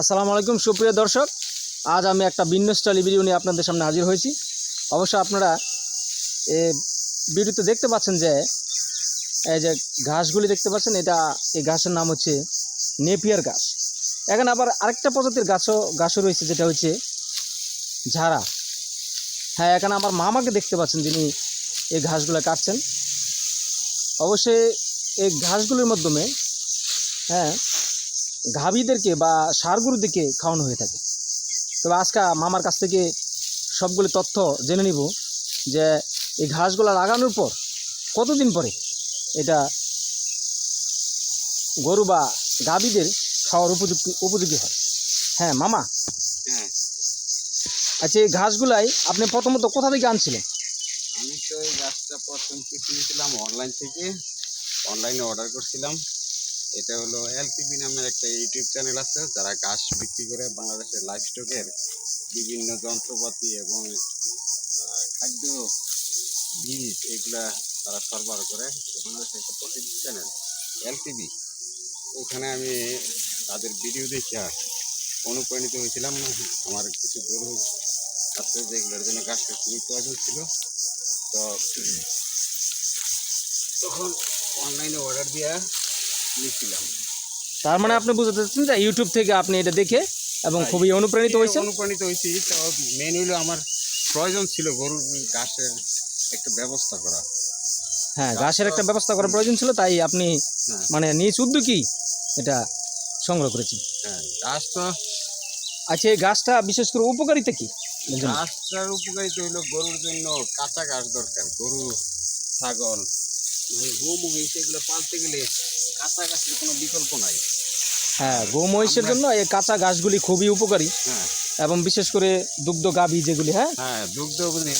আসসালামু আলাইকুম, সুপ্রিয় দর্শক। আজ আমি একটা ভিন্ন স্টাইল ভিডিও নিয়ে আপনাদের সামনে হাজির হয়েছি। অবশ্য আপনারা এ ভিডিওতে দেখতে পাচ্ছেন যে, এই যে ঘাসগুলি দেখতে পাচ্ছেন, এটা, এই ঘাসের নাম হচ্ছে নেপিয়ার ঘাস। এখানে আবার আরেকটা প্রজাতির গাছও গাছও রয়েছে, যেটা হচ্ছে ঝাড়া। হ্যাঁ এখানে আমার মামাকে দেখতে পাচ্ছেন, যিনি এই ঘাসগুলো কাটছেন। অবশ্যই এই ঘাসগুলির মাধ্যমে হ্যাঁ গাভীদেরকে বা সারগুরুদেরকে খাওয়ানো হয়ে থাকে। তবে আজকে মামার কাছ থেকে সবগুলি তথ্য জেনে নিব যে এই ঘাসগুলো লাগানোর পর কতদিন পরে এটা গরু বা গাভীদের খাওয়ার উপযুক্ত উপযোগী হয়? হ্যাঁ মামা? হ্যাঁ। আচ্ছা এই ঘাসগুলাই আপনি প্রথমত কোথা থেকে আনছিলেন? আমি তো এই গাছটা প্রথম কিনেছিলাম অনলাইন থেকে। অনলাইনে অর্ডার করছিলাম। এটা হলো এলটিভি নামের একটা ইউটিউব চ্যানেল আছে, যারা ঘাস বিক্রি করে বাংলাদেশের লাইফ স্টকের বিভিন্ন যন্ত্রপাতি এবং খাদ্য, বীজ এগুলা তারা সরবরাহ করে। বাংলাদেশের একটা প্রসিদ্ধ চ্যানেল এলটিভি ওখানে আমি তাদের ভিডিও দেখে অনুপ্রাণিত হয়েছিলাম। আমার কিছু গরু আছে যেগুলোর জন্য গাছটা খুবই প্রয়োজন ছিল। তো তখন অনলাইনে অর্ডার দিয়া নিয়েছিলাম তার মানে আপনি বুঝতে চাচ্ছেন যে ইউটিউব থেকে আপনি এটা দেখে এবং হ্যাঁ, খুবই অনুপ্রাণিত হয়েছে অনুপ্রাণিত হয়েছি। তো মেন হইল আমার প্রয়োজন ছিল গরুর ঘাসের একটা ব্যবস্থা করা। হ্যাঁ ঘাসের একটা ব্যবস্থা করার প্রয়োজন ছিল তাই আপনি হ্যাঁ। মানে নিজ উদ্যোগী এটা সংগ্রহ করেছেন। হ্যাঁ ঘাস তো আচ্ছা এই গাছটা বিশেষ করে উপকারিতা কি? ঘাসটার উপকারিতা হইল গরুর জন্য কাঁচা ঘাস দরকার গরু ছাগল। মানে গম মহিষ এগুলো পালতে গেলে কাঁচা ঘাসের কোনো বিকল্প নাই। হ্যাঁ গো মহিষের জন্য এই কাঁচা ঘাসগুলি খুবই উপকারী। হ্যাঁ। এবং বিশেষ করে দুগ্ধ গাভী যেগুলি হ্যাঁ? হ্যাঁ দুগ্ধ মানে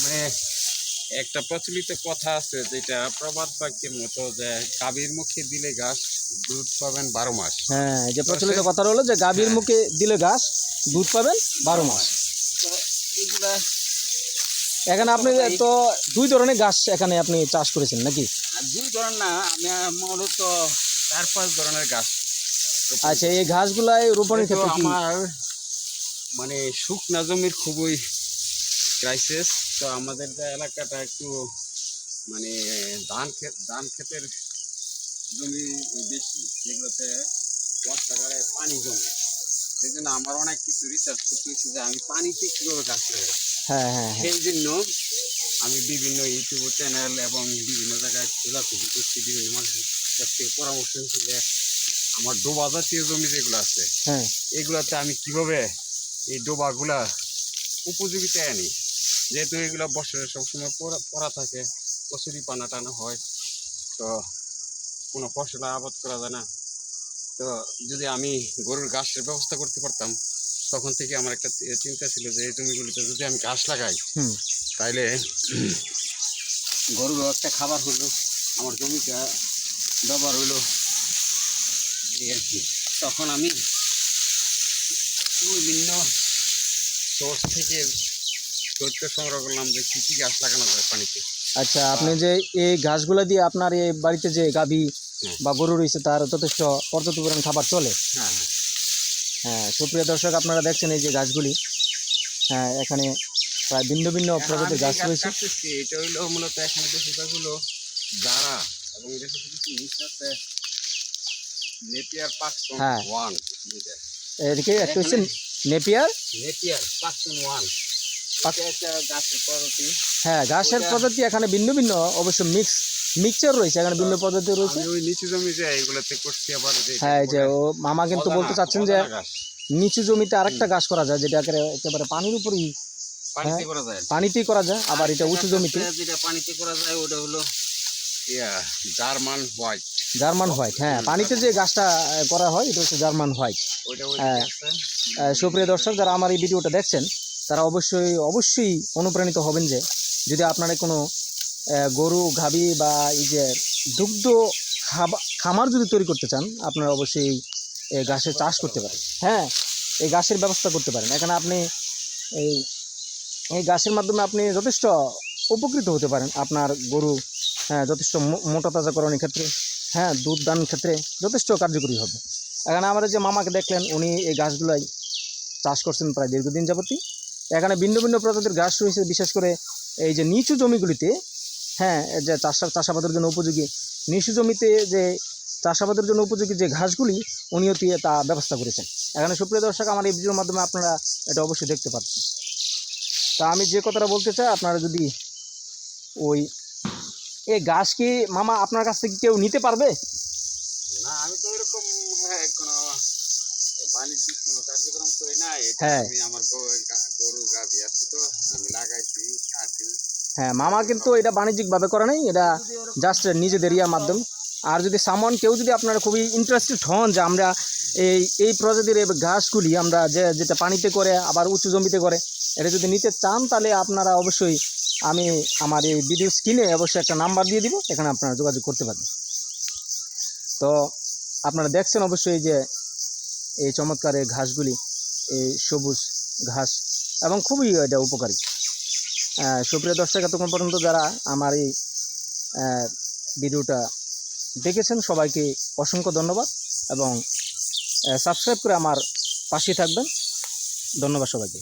একটা প্রচলিত কথা আছে যেটা প্রবাদ বাক্যের মতো যে গাভীর মুখে দিলে ঘাস দুধ পাবেন বারো মাস। হ্যাঁ যে প্রচলিত কথা হলো যে গাভীর হ্যাঁ। মুখে দিলে ঘাস দুধ পাবেন বারো মাস। তো এগুলা এখানে আপনি তো দুই ধরনের ঘাস এখানে আপনি চাষ করেছেন নাকি? দুই ধরনের না আমি মূলত চার পাঁচ ধরনের গাছ আচ্ছা এই ঘাসগুলাই রোপণের ক্ষেত্রে আমার মানে শুকনা জমির খুবই ক্রাইসিস তো আমাদের যে এলাকাটা একটু মানে ধান ক্ষেত ধান ক্ষেতের জমি বেশি যেগুলোতে বর্ষাকালে পানি জমে। সেই জন্য আমার অনেক কিছু রিসার্চ যে আমি পানিতে কীভাবে গাছ লাগাই হ্যাঁ হ্যাঁ হ্যাঁ। সেই জন্য আমি বিভিন্ন ইউটিউব চ্যানেল এবং বিভিন্ন জায়গায় খোঁজাখুঁজি করছি বিভিন্ন মানুষের কাছ থেকে পরামর্শ যে আমার ডোবা জাতীয় জমি যেগুলো আছে হ্যাঁ। এগুলাতে আমি কীভাবে এই ডোবাগুলা উপযোগিতা আনি? যেহেতু এগুলো বছরে সবসময় পড়া থাকে কচুরি পানা টানা হয় তো কোনো ফসল আবাদ করা যায় না। তো যদি আমি গরুর ঘাসের ব্যবস্থা করতে পারতাম তখন থেকে আমার একটা চিন্তা ছিল যে এই জমিগুলিতে যদি আমি ঘাস লাগাই তাইলে গরুর একটা খাবার হলো আমার জমিটা ব্যবহার হলো। এই আর কি। তখন আমি বিভিন্ন সোর্স থেকে তথ্য সংগ্রহ করলাম যে কী কী গাছ লাগানো যায় পানিতে। আচ্ছা আপনি যে এই গাছগুলো দিয়ে আপনার এই বাড়িতে যে গাভী। বা গরু রয়েছে তার যথেষ্ট পর্যাপ্ত পরিমাণ খাবার চলে। হ্যাঁ হ্যাঁ। হ্যাঁ সুপ্রিয় দর্শক আপনারা দেখছেন এই যে গাছগুলি। হ্যাঁ এখানে প্রায় ভিন্ন ভিন্ন প্রজাতির গাছ রয়েছে। এটা হইল মূলত এখানে বেশিরভাগ হলো এবং এটা কিছু কিছু নেপিয়ার পাকসন হ্যাঁ। ওয়ান। এদিকে একটা হচ্ছে নেপিয়ার। Napier পাকসন one. পাক- গাছের হ্যাঁ প্রজাতি এখানে ভিন্ন ভিন্ন অবশ্য মিক্স মিক্সচার রয়েছে এখানে ভিন্ন প্রজাতি রয়েছে। ওই নিচু জমি যে এগুলোতে করছি আবার হ্যাঁ যে ও মামা কিন্তু বলতে চাচ্ছেন যে নিচু জমিতে আরেকটা গাছ করা যায় যেটা একেবারে পানির উপরই পানিতে হ্যাঁ। পানিতেই করা যায় আবার এটা উঁচু জমিতে। যেটা পানিতে করা যায় ওটা হলো জার্মান হোয়াইট। জার্মান হোয়াইট হ্যাঁ পানিতে যে গাছটা করা হয় এটা হচ্ছে জার্মান হোয়াইট। হ্যাঁ। সুপ্রিয় দর্শক যারা আমার এই ভিডিওটা দেখছেন তারা অবশ্যই অবশ্যই অনুপ্রাণিত হবেন যে যদি আপনারা কোনো গরু, গাভী বা এই যে দুগ্ধ খামার যদি তৈরি করতে চান, আপনারা অবশ্যই এই ঘাসের চাষ করতে পারেন। হ্যাঁ এই ঘাসের ব্যবস্থা করতে পারেন। এখানে আপনি এই এই ঘাসের মাধ্যমে আপনি যথেষ্ট উপকৃত হতে পারেন। আপনার গরু হ্যাঁ যথেষ্ট মোটা তাজাকরণের ক্ষেত্রে হ্যাঁ দুধ দান ক্ষেত্রে যথেষ্ট কার্যকরী হবে। এখানে আমাদের যে মামাকে দেখলেন, উনি এই গাছগুলাই চাষ করছেন প্রায় দীর্ঘদিন যাবতই। এখানে ভিন্ন ভিন্ন প্রজাতির ঘাস রয়েছে, বিশেষ করে এই যে নিচু জমিগুলিতে হ্যাঁ যে চাষ চাষাবাদের জন্য উপযোগী। নিচু জমিতে যে চাষাবাদের জন্য উপযোগী যে ঘাসগুলি উনি অতি তা ব্যবস্থা করেছেন। এখানে সুপ্রিয় দর্শক আমার এই ভিডিওর মাধ্যমে আপনারা এটা অবশ্যই দেখতে পাচ্ছেন। তা আমি যে কথাটা বলতে চাই আপনারা যদি ওই এই গাছ কি মামা আপনার কাছ থেকে কেউ নিতে পারবে? না আমি তো এরকম হ্যাঁ কোনো বাণিজ্যিক কোনো কার্যক্রম করি না হ্যাঁ। আমার গরু গাভি আছে তো আমি লাগাইছি কাটি। হ্যাঁ মামা কিন্তু এটা বাণিজ্যিকভাবে করে নাই, এটা জাস্ট নিজেদের ইয়ার মাধ্যমে। আর যদি সামন কেউ যদি আপনারা খুবই ইন্টারেস্টেড হন যে আমরা এই এই প্রজাতির এই ঘাসগুলি আমরা যে, যেটা পানিতে করে, আবার উঁচু জমিতে করে, এটা যদি নিতে চান তাহলে আপনারা অবশ্যই আমি আমার এই ভিডিও স্ক্রিনে অবশ্যই একটা নাম্বার দিয়ে দিব, এখানে আপনারা যোগাযোগ করতে পারবেন। তো আপনারা দেখছেন অবশ্যই যে এই চমৎকার এই ঘাসগুলি, এই সবুজ ঘাস, এবং খুবই এটা উপকারী। সুপ্রিয় দর্শক, এতক্ষণ পর্যন্ত যারা আমার এই ভিডিওটা দেখেছেন, সবাইকে অসংখ্য ধন্যবাদ এবং সাবস্ক্রাইব করে আমার পাশে থাকবেন। ধন্যবাদ সবাইকে।